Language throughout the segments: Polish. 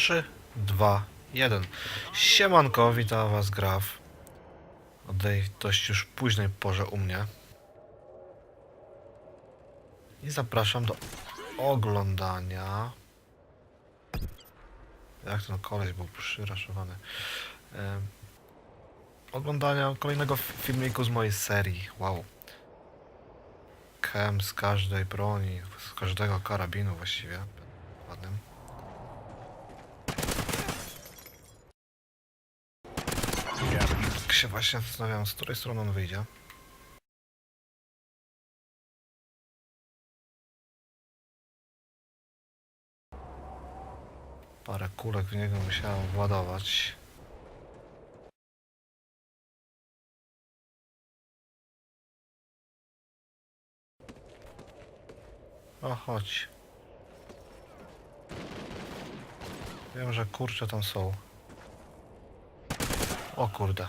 3, 2, 1. Siemanko, witam was Graf. O tej dość już późnej porze u mnie. I zapraszam do oglądania. Jak ten koleś był przyraszowany. Oglądania kolejnego filmiku z mojej serii. Wow. Kem z każdej broni, z każdego karabinu właściwie. Ładnym. Tak się właśnie zastanawiam, z której strony on wyjdzie. Parę kulek w niego musiałem władować. O, chodź. Wiem, że kurcze tam są. O kurde.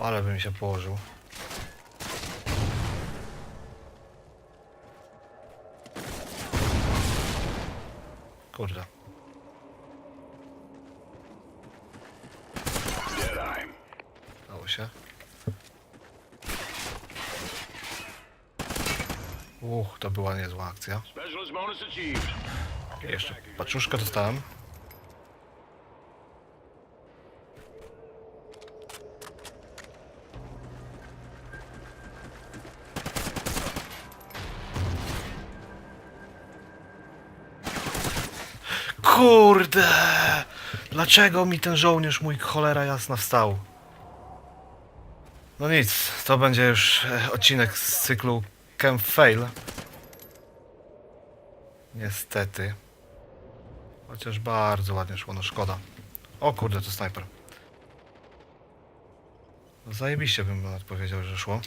Ale bym się położył. Kurde. Dało się. Uch, to była niezła akcja. Jeszcze paczuszkę dostałem. Kurde! Dlaczego mi ten żołnierz mój cholera jasna wstał? No nic, to będzie już e, odcinek z cyklu Camp Fail. Niestety. Chociaż bardzo ładnie szło, no szkoda. O kurde, to snajper. No zajebiście bym nawet powiedział, że szło.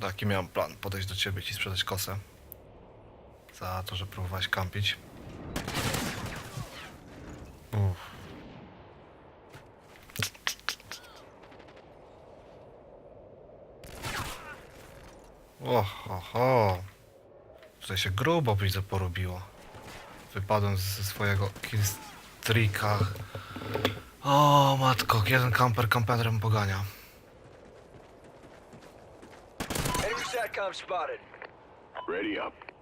Taki miałem plan, podejść do ciebie i ci sprzedać kosę. Za to, że próbowałeś kampić. Uff. Oho, Tutaj się grubo widzę porobiło. Wypadłem ze swojego killstreaka. O matko, jeden kamper kamperem pogania. Enemy SATCOM spotted. Ready up.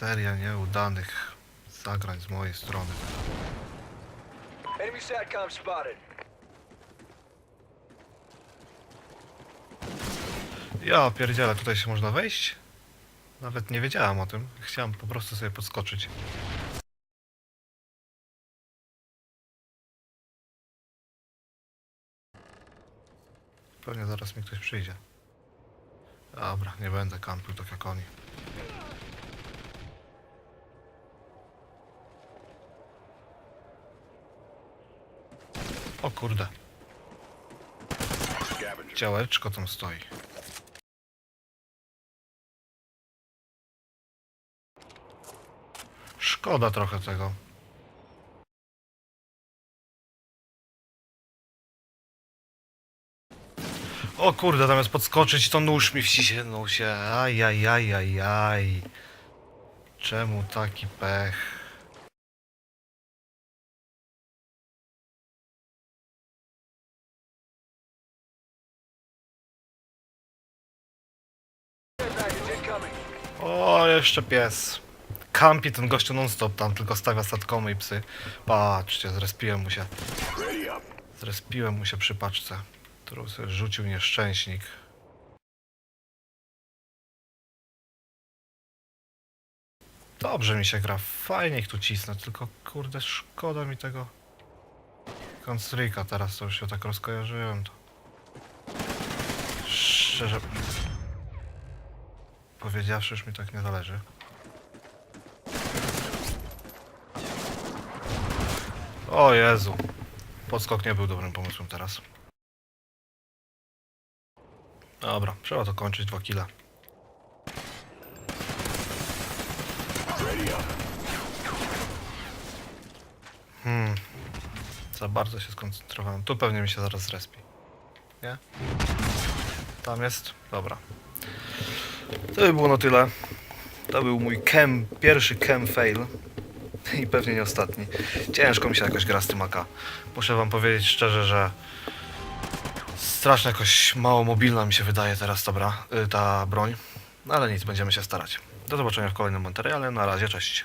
Seria nieudanych zagrań z mojej strony. Enemy SATCOM spotted. Ja pierdzielę, tutaj się można wejść? Nawet nie wiedziałem o tym. Chciałem po prostu sobie podskoczyć. Pewnie zaraz mi ktoś przyjdzie. Dobra, nie będę kampił tak jak oni. O kurde, działeczko tam stoi. Szkoda trochę tego. O kurde, zamiast podskoczyć, to nóż mi wciśnął się. Aj, aj, aj, aj, aj. Czemu taki pech? O, jeszcze pies. Kampi ten gościu non-stop tam, tylko stawia statkomy i psy. Patrzcie, zrespiłem mu się. Zrespiłem mu się przy paczce, którą sobie rzucił nieszczęśnik. Dobrze mi się gra, fajnie ich tu cisnę, tylko kurde szkoda mi tego Konstryka teraz, to już się tak rozkojarzyłem to. Szczerze powiedziawszy, już mi tak nie zależy. O Jezu. Podskok nie był dobrym pomysłem teraz. Dobra, trzeba to kończyć, dwa up. Hmm. Za bardzo się skoncentrowałem. Tu pewnie mi się zaraz zrespi. Nie? Tam jest? Dobra. To by było na tyle. To był mój cam, pierwszy cam fail. I pewnie nie ostatni. Ciężko mi się jakoś gra z tym AK. Muszę wam powiedzieć szczerze, że strasznie jakoś mało mobilna mi się wydaje teraz ta, y, ta broń. No ale nic, będziemy się starać. Do zobaczenia w kolejnym materiale. Na razie, cześć.